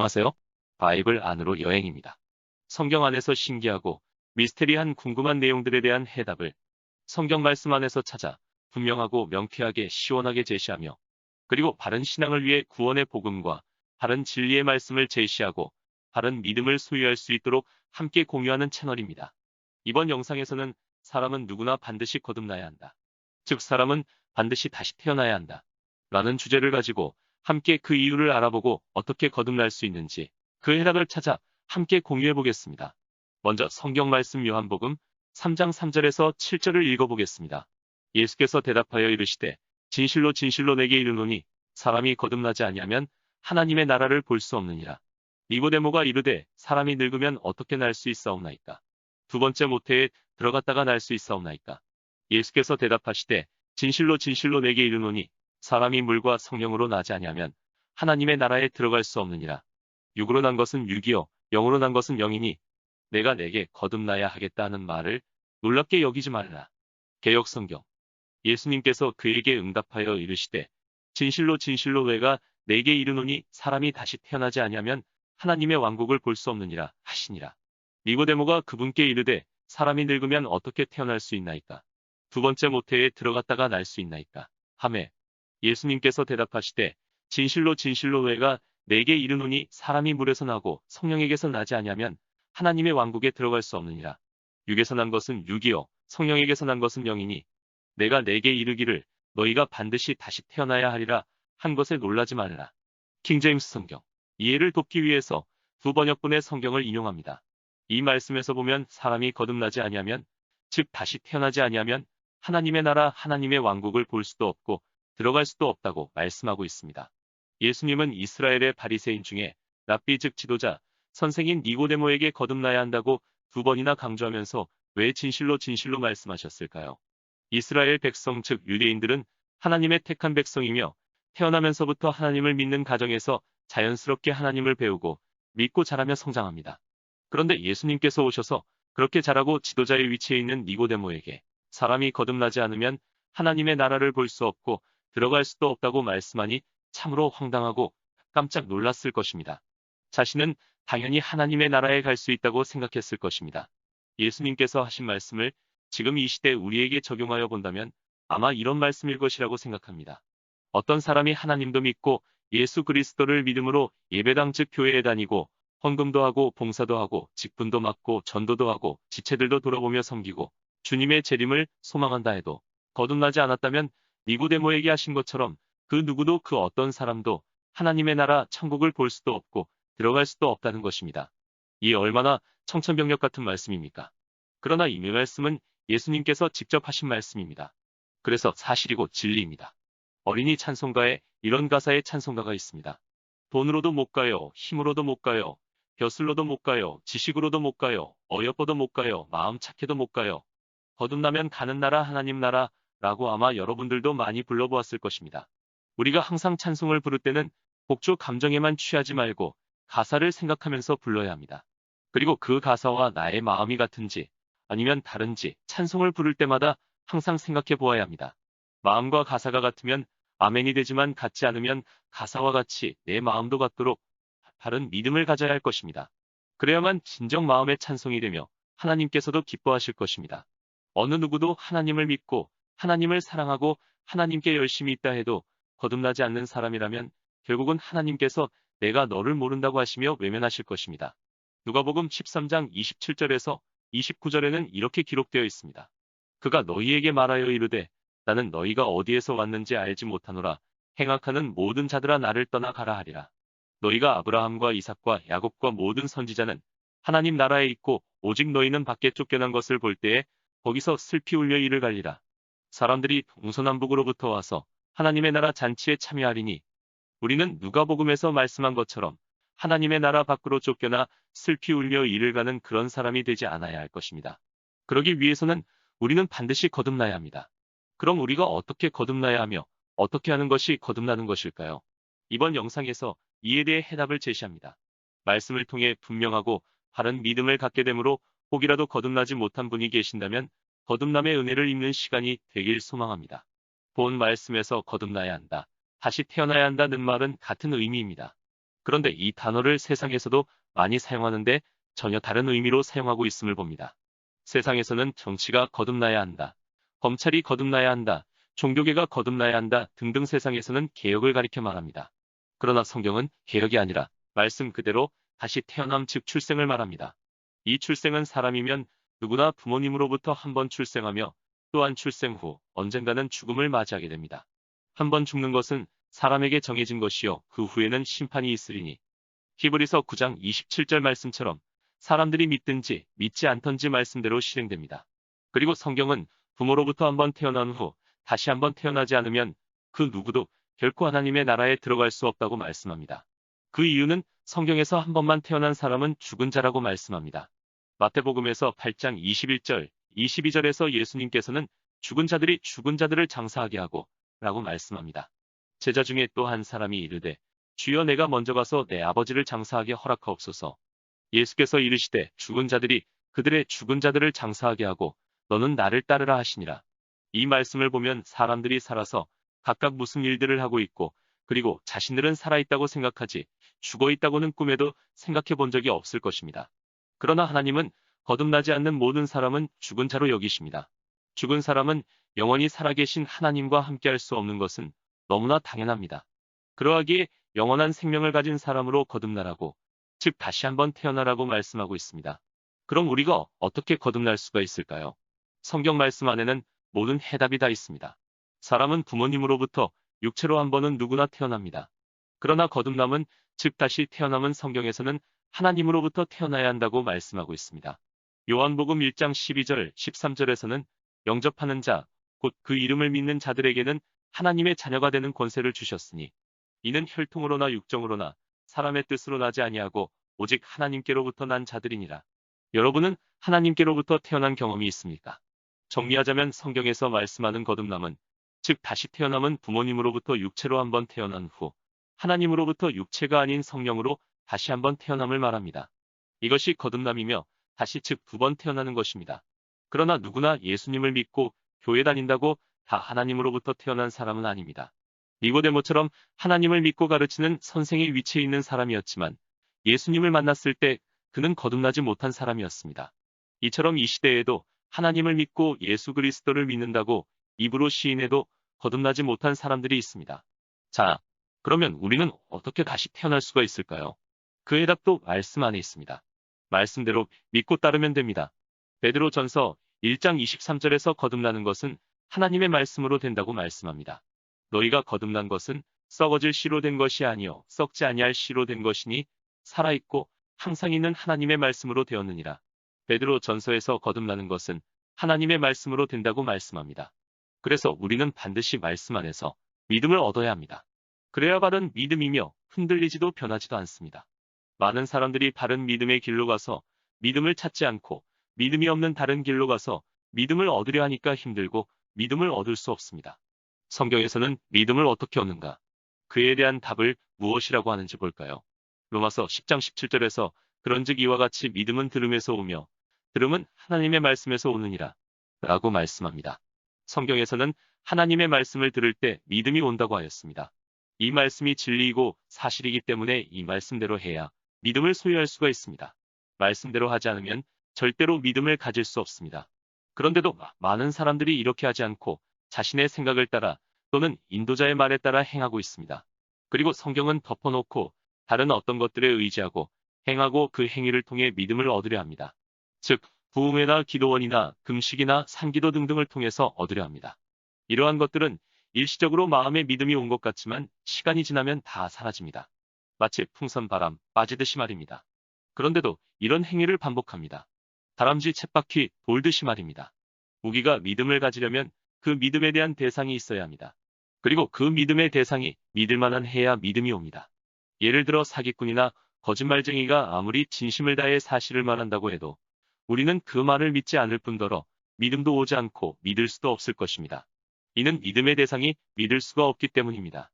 안녕하세요. 바이블 안으로 여행입니다. 성경 안에서 신기하고 미스테리한 궁금한 내용들에 대한 해답을 성경 말씀 안에서 찾아 분명하고 명쾌하게 시원하게 제시하며 그리고 바른 신앙을 위해 구원의 복음과 바른 진리의 말씀을 제시하고 바른 믿음을 소유할 수 있도록 함께 공유하는 채널입니다. 이번 영상에서는 사람은 누구나 반드시 거듭나야 한다. 즉 사람은 반드시 다시 태어나야 한다. 라는 주제를 가지고 함께 그 이유를 알아보고 어떻게 거듭날 수 있는지 그 해답을 찾아 함께 공유해 보겠습니다. 먼저 성경 말씀 요한복음 3장 3절에서 7절을 읽어보겠습니다. 예수께서 대답하여 이르시되 진실로 진실로 내게 이르노니 사람이 거듭나지 아니하면 하나님의 나라를 볼 수 없느니라. 니고데모가 이르되 사람이 늙으면 어떻게 날 수 있사옵나이까? 두 번째 모태에 들어갔다가 날 수 있사옵나이까? 예수께서 대답하시되 진실로 진실로 내게 이르노니 사람이 물과 성령으로 나지 아니하면 하나님의 나라에 들어갈 수 없느니라. 육으로 난 것은 육이요 영으로 난 것은 영이니 내가 내게 거듭나야 하겠다 하는 말을 놀랍게 여기지 말라. 개혁 성경 예수님께서 그에게 응답하여 이르시되 진실로 진실로 내가 내게 이르노니 사람이 다시 태어나지 아니하면 하나님의 왕국을 볼 수 없느니라 하시니라. 니고데모가 그분께 이르되 사람이 늙으면 어떻게 태어날 수 있나이까? 두 번째 모태에 들어갔다가 날 수 있나이까? 하매 예수님께서 대답하시되 진실로 진실로 내가 내게 이르노니 사람이 물에서 나고 성령에게서 나지 아니하면 하나님의 왕국에 들어갈 수 없느니라. 육에서 난 것은 육이요 성령에게서 난 것은 영이니 내가 내게 이르기를 너희가 반드시 다시 태어나야 하리라 한 것에 놀라지 말라. 킹제임스 성경 이해를 돕기 위해서 두 번역분의 성경을 인용합니다. 이 말씀에서 보면 사람이 거듭나지 아니하면 즉 다시 태어나지 아니하면 하나님의 나라 하나님의 왕국을 볼 수도 없고 들어갈 수도 없다고 말씀하고 있습니다. 예수님은 이스라엘의 바리새인 중에 랍비 즉 지도자, 선생인 니고데모에게 거듭나야 한다고 두 번이나 강조하면서 왜 진실로 진실로 말씀하셨을까요? 이스라엘 백성 즉 유대인들은 하나님의 택한 백성이며 태어나면서부터 하나님을 믿는 가정에서 자연스럽게 하나님을 배우고 믿고 자라며 성장합니다. 그런데 예수님께서 오셔서 그렇게 자라고 지도자의 위치에 있는 니고데모에게 사람이 거듭나지 않으면 하나님의 나라를 볼 수 없고 들어갈 수도 없다고 말씀하니 참으로 황당하고 깜짝 놀랐을 것입니다. 자신은 당연히 하나님의 나라에 갈 수 있다고 생각했을 것입니다. 예수님께서 하신 말씀을 지금 이 시대 우리에게 적용하여 본다면 아마 이런 말씀일 것이라고 생각합니다. 어떤 사람이 하나님도 믿고 예수 그리스도를 믿음으로 예배당 즉 교회에 다니고 헌금도 하고 봉사도 하고 직분도 맡고 전도도 하고 지체들도 돌아보며 섬기고 주님의 재림을 소망한다 해도 거듭나지 않았다면 니고데모에게 하신 것처럼 그 누구도 그 어떤 사람도 하나님의 나라 천국을 볼 수도 없고 들어갈 수도 없다는 것입니다. 이 얼마나 청천벽력 같은 말씀입니까? 그러나 이 말씀은 예수님께서 직접 하신 말씀입니다. 그래서 사실이고 진리입니다. 어린이 찬송가에 이런 가사의 찬송가가 있습니다. 돈으로도 못 가요. 힘으로도 못 가요. 벼슬로도 못 가요. 지식으로도 못 가요. 어여뻐도 못 가요. 마음 착해도 못 가요. 거듭나면 가는 나라 하나님 나라 라고 아마 여러분들도 많이 불러보았을 것입니다. 우리가 항상 찬송을 부를 때는 곡조 감정에만 취하지 말고 가사를 생각하면서 불러야 합니다. 그리고 그 가사와 나의 마음이 같은지 아니면 다른지 찬송을 부를 때마다 항상 생각해 보아야 합니다. 마음과 가사가 같으면 아멘이 되지만 같지 않으면 가사와 같이 내 마음도 같도록 바른 믿음을 가져야 할 것입니다. 그래야만 진정 마음의 찬송이 되며 하나님께서도 기뻐하실 것입니다. 어느 누구도 하나님을 믿고 하나님을 사랑하고 하나님께 열심히 있다 해도 거듭나지 않는 사람이라면 결국은 하나님께서 내가 너를 모른다고 하시며 외면하실 것입니다. 누가복음 13장 27절에서 29절에는 이렇게 기록되어 있습니다. 그가 너희에게 말하여 이르되 나는 너희가 어디에서 왔는지 알지 못하노라 행악하는 모든 자들아 나를 떠나 가라 하리라. 너희가 아브라함과 이삭과 야곱과 모든 선지자는 하나님 나라에 있고 오직 너희는 밖에 쫓겨난 것을 볼 때에 거기서 슬피 울려 이를 갈리라. 사람들이 동서남북으로부터 와서 하나님의 나라 잔치에 참여하리니 우리는 누가복음에서 말씀한 것처럼 하나님의 나라 밖으로 쫓겨나 슬피 울려 이를 가는 그런 사람이 되지 않아야 할 것입니다. 그러기 위해서는 우리는 반드시 거듭나야 합니다. 그럼 우리가 어떻게 거듭나야 하며 어떻게 하는 것이 거듭나는 것일까요? 이번 영상에서 이에 대해 해답을 제시합니다. 말씀을 통해 분명하고 바른 믿음을 갖게 되므로 혹이라도 거듭나지 못한 분이 계신다면 거듭남의 은혜를 입는 시간이 되길 소망합니다. 본 말씀에서 거듭나야 한다. 다시 태어나야 한다는 말은 같은 의미입니다. 그런데 이 단어를 세상에서도 많이 사용하는데 전혀 다른 의미로 사용하고 있음을 봅니다. 세상에서는 정치가 거듭나야 한다. 검찰이 거듭나야 한다. 종교계가 거듭나야 한다. 등등 세상에서는 개혁을 가리켜 말합니다. 그러나 성경은 개혁이 아니라 말씀 그대로 다시 태어남 즉 출생을 말합니다. 이 출생은 사람이면 누구나 부모님으로부터 한 번 출생하며 또한 출생 후 언젠가는 죽음을 맞이하게 됩니다. 한 번 죽는 것은 사람에게 정해진 것이요 그 후에는 심판이 있으리니 히브리서 9장 27절 말씀처럼 사람들이 믿든지 믿지 않던지 말씀대로 실행됩니다. 그리고 성경은 부모로부터 한번 태어난 후 다시 한번 태어나지 않으면 그 누구도 결코 하나님의 나라에 들어갈 수 없다고 말씀합니다. 그 이유는 성경에서 한 번만 태어난 사람은 죽은 자라고 말씀합니다. 마태복음에서 8장 21절, 22절에서 예수님께서는 죽은 자들이 죽은 자들을 장사하게 하고 라고 말씀합니다. 제자 중에 또 한 사람이 이르되 주여 내가 먼저 가서 내 아버지를 장사하게 허락하옵소서. 예수께서 이르시되 죽은 자들이 그들의 죽은 자들을 장사하게 하고 너는 나를 따르라 하시니라. 이 말씀을 보면 사람들이 살아서 각각 무슨 일들을 하고 있고 그리고 자신들은 살아있다고 생각하지 죽어 있다고는 꿈에도 생각해 본 적이 없을 것입니다. 그러나 하나님은 거듭나지 않는 모든 사람은 죽은 자로 여기십니다. 죽은 사람은 영원히 살아계신 하나님과 함께할 수 없는 것은 너무나 당연합니다. 그러하기에 영원한 생명을 가진 사람으로 거듭나라고, 즉 다시 한번 태어나라고 말씀하고 있습니다. 그럼 우리가 어떻게 거듭날 수가 있을까요? 성경 말씀 안에는 모든 해답이 다 있습니다. 사람은 부모님으로부터 육체로 한 번은 누구나 태어납니다. 그러나 거듭남은 즉 다시 태어남은 성경에서는 하나님으로부터 태어나야 한다고 말씀하고 있습니다. 요한복음 1장 12절, 13절에서는 영접하는 자, 곧 그 이름을 믿는 자들에게는 하나님의 자녀가 되는 권세를 주셨으니 이는 혈통으로나 육정으로나 사람의 뜻으로 나지 아니하고 오직 하나님께로부터 난 자들이니라. 여러분은 하나님께로부터 태어난 경험이 있습니까? 정리하자면 성경에서 말씀하는 거듭남은 즉 다시 태어남은 부모님으로부터 육체로 한번 태어난 후 하나님으로부터 육체가 아닌 성령으로 다시 한번 태어남을 말합니다. 이것이 거듭남이며 다시 즉 두 번 태어나는 것입니다. 그러나 누구나 예수님을 믿고 교회 다닌다고 다 하나님으로부터 태어난 사람은 아닙니다. 니고데모처럼 하나님을 믿고 가르치는 선생의 위치에 있는 사람이었지만 예수님을 만났을 때 그는 거듭나지 못한 사람이었습니다. 이처럼 이 시대에도 하나님을 믿고 예수 그리스도를 믿는다고 입으로 시인해도 거듭나지 못한 사람들이 있습니다. 자, 그러면 우리는 어떻게 다시 태어날 수가 있을까요? 그 해답도 말씀 안에 있습니다. 말씀대로 믿고 따르면 됩니다. 베드로 전서 1장 23절에서 거듭나는 것은 하나님의 말씀으로 된다고 말씀합니다. 너희가 거듭난 것은 썩어질 씨로 된 것이 아니요 썩지 아니할 씨로 된 것이니 살아있고 항상 있는 하나님의 말씀으로 되었느니라. 베드로 전서에서 거듭나는 것은 하나님의 말씀으로 된다고 말씀합니다. 그래서 우리는 반드시 말씀 안에서 믿음을 얻어야 합니다. 그래야 바른 믿음이며 흔들리지도 변하지도 않습니다. 많은 사람들이 바른 믿음의 길로 가서 믿음을 찾지 않고 믿음이 없는 다른 길로 가서 믿음을 얻으려 하니까 힘들고 믿음을 얻을 수 없습니다. 성경에서는 믿음을 어떻게 얻는가? 그에 대한 답을 무엇이라고 하는지 볼까요? 로마서 10장 17절에서 그런즉 이와 같이 믿음은 들음에서 오며 들음은 하나님의 말씀에서 오느니라 라고 말씀합니다. 성경에서는 하나님의 말씀을 들을 때 믿음이 온다고 하였습니다. 이 말씀이 진리이고 사실이기 때문에 이 말씀대로 해야 믿음을 소유할 수가 있습니다. 말씀대로 하지 않으면 절대로 믿음을 가질 수 없습니다. 그런데도 많은 사람들이 이렇게 하지 않고 자신의 생각을 따라 또는 인도자의 말에 따라 행하고 있습니다. 그리고 성경은 덮어놓고 다른 어떤 것들에 의지하고 행하고 그 행위를 통해 믿음을 얻으려 합니다. 즉, 부흥회나 기도원이나 금식이나 산기도 등등을 통해서 얻으려 합니다. 이러한 것들은 일시적으로 마음의 믿음이 온 것 같지만 시간이 지나면 다 사라집니다. 마치 풍선 바람 빠지듯이 말입니다. 그런데도 이런 행위를 반복합니다. 다람쥐 쳇바퀴 돌듯이 말입니다. 우기가 믿음을 가지려면 그 믿음에 대한 대상이 있어야 합니다. 그리고 그 믿음의 대상이 믿을 만한 해야 믿음이 옵니다. 예를 들어 사기꾼이나 거짓말쟁이가 아무리 진심을 다해 사실을 말한다고 해도 우리는 그 말을 믿지 않을 뿐더러 믿음도 오지 않고 믿을 수도 없을 것입니다. 이는 믿음의 대상이 믿을 수가 없기 때문입니다.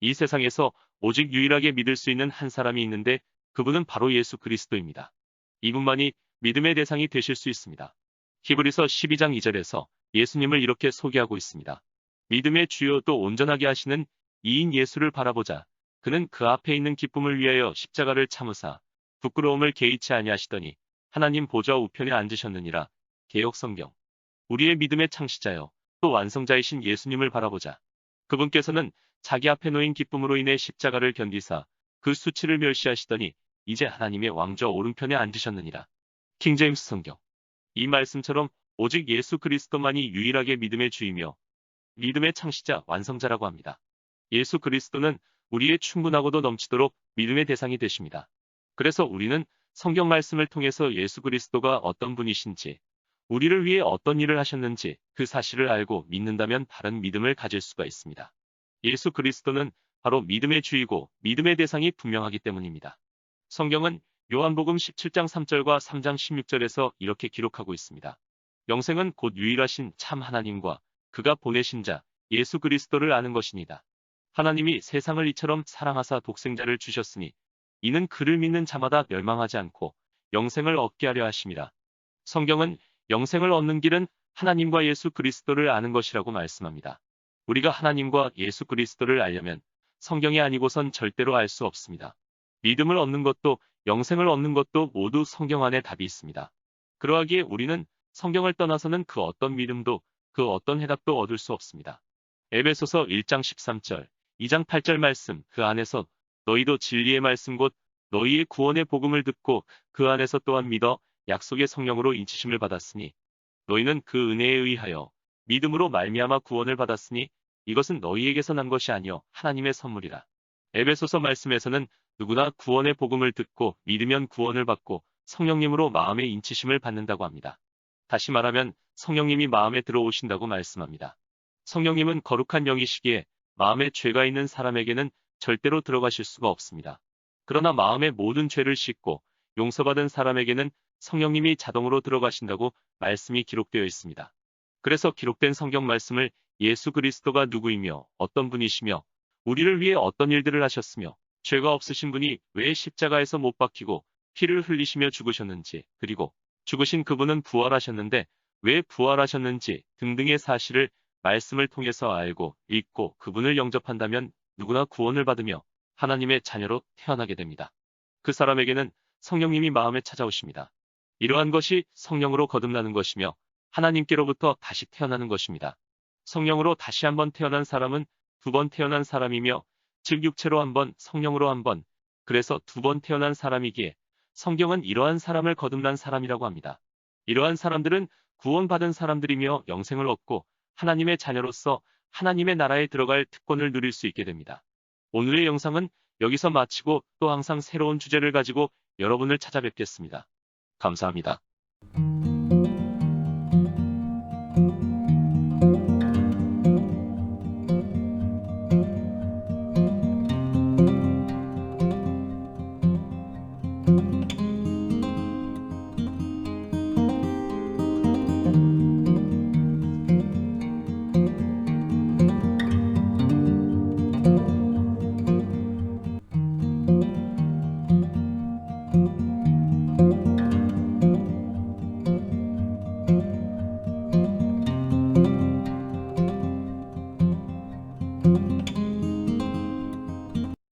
이 세상에서 오직 유일하게 믿을 수 있는 한 사람이 있는데 그분은 바로 예수 그리스도입니다. 이분만이 믿음의 대상이 되실 수 있습니다. 히브리서 12장 2절에서 예수님을 이렇게 소개하고 있습니다. 믿음의 주요 또 온전하게 하시는 이인 예수를 바라보자. 그는 그 앞에 있는 기쁨을 위하여 십자가를 참으사 부끄러움을 개의치 아니하시더니 하나님 보좌 우편에 앉으셨느니라. 개혁 성경. 우리의 믿음의 창시자여 또 완성자이신 예수님을 바라보자. 그분께서는 자기 앞에 놓인 기쁨으로 인해 십자가를 견디사 그 수치를 멸시하시더니 이제 하나님의 왕좌 오른편에 앉으셨느니라. 킹제임스 성경. 이 말씀처럼 오직 예수 그리스도만이 유일하게 믿음의 주이며 믿음의 창시자 완성자라고 합니다. 예수 그리스도는 우리의 충분하고도 넘치도록 믿음의 대상이 되십니다. 그래서 우리는 성경 말씀을 통해서 예수 그리스도가 어떤 분이신지, 우리를 위해 어떤 일을 하셨는지 그 사실을 알고 믿는다면 바른 믿음을 가질 수가 있습니다. 예수 그리스도는 바로 믿음의 주이고 믿음의 대상이 분명하기 때문입니다. 성경은 요한복음 17장 3절과 3장 16절에서 이렇게 기록하고 있습니다. 영생은 곧 유일하신 참 하나님과 그가 보내신 자 예수 그리스도를 아는 것이니다. 하나님이 세상을 이처럼 사랑하사 독생자를 주셨으니 이는 그를 믿는 자마다 멸망하지 않고 영생을 얻게 하려 하심이라. 성경은 영생을 얻는 길은 하나님과 예수 그리스도를 아는 것이라고 말씀합니다. 우리가 하나님과 예수 그리스도를 알려면 성경이 아니고선 절대로 알 수 없습니다. 믿음을 얻는 것도 영생을 얻는 것도 모두 성경 안에 답이 있습니다. 그러하기에 우리는 성경을 떠나서는 그 어떤 믿음도 그 어떤 해답도 얻을 수 없습니다. 에베소서 1장 13절, 2장 8절 말씀 그 안에서 너희도 진리의 말씀 곧 너희의 구원의 복음을 듣고 그 안에서 또한 믿어 약속의 성령으로 인치심을 받았으니 너희는 그 은혜에 의하여 믿음으로 말미암아 구원을 받았으니 이것은 너희에게서 난 것이 아니요 하나님의 선물이라. 에베소서 말씀에서는 누구나 구원의 복음을 듣고 믿으면 구원을 받고 성령님으로 마음의 인치심을 받는다고 합니다. 다시 말하면 성령님이 마음에 들어오신다고 말씀합니다. 성령님은 거룩한 영이시기에 마음에 죄가 있는 사람에게는 절대로 들어가실 수가 없습니다. 그러나 마음의 모든 죄를 씻고 용서받은 사람에게는 성령님이 자동으로 들어가신다고 말씀이 기록되어 있습니다. 그래서 기록된 성경 말씀을 예수 그리스도가 누구이며 어떤 분이시며 우리를 위해 어떤 일들을 하셨으며 죄가 없으신 분이 왜 십자가에서 못 박히고 피를 흘리시며 죽으셨는지 그리고 죽으신 그분은 부활하셨는데 왜 부활하셨는지 등등의 사실을 말씀을 통해서 알고 읽고 그분을 영접한다면 누구나 구원을 받으며 하나님의 자녀로 태어나게 됩니다. 그 사람에게는 성령님이 마음에 찾아오십니다. 이러한 것이 성령으로 거듭나는 것이며 하나님께로부터 다시 태어나는 것입니다. 성령으로 다시 한번 태어난 사람은 두 번 태어난 사람이며 즉 육체로 한 번, 성령으로 한 번, 그래서 두 번 태어난 사람이기에 성경은 이러한 사람을 거듭난 사람이라고 합니다. 이러한 사람들은 구원받은 사람들이며 영생을 얻고 하나님의 자녀로서 하나님의 나라에 들어갈 특권을 누릴 수 있게 됩니다. 오늘의 영상은 여기서 마치고 또 항상 새로운 주제를 가지고 여러분을 찾아뵙겠습니다. 감사합니다.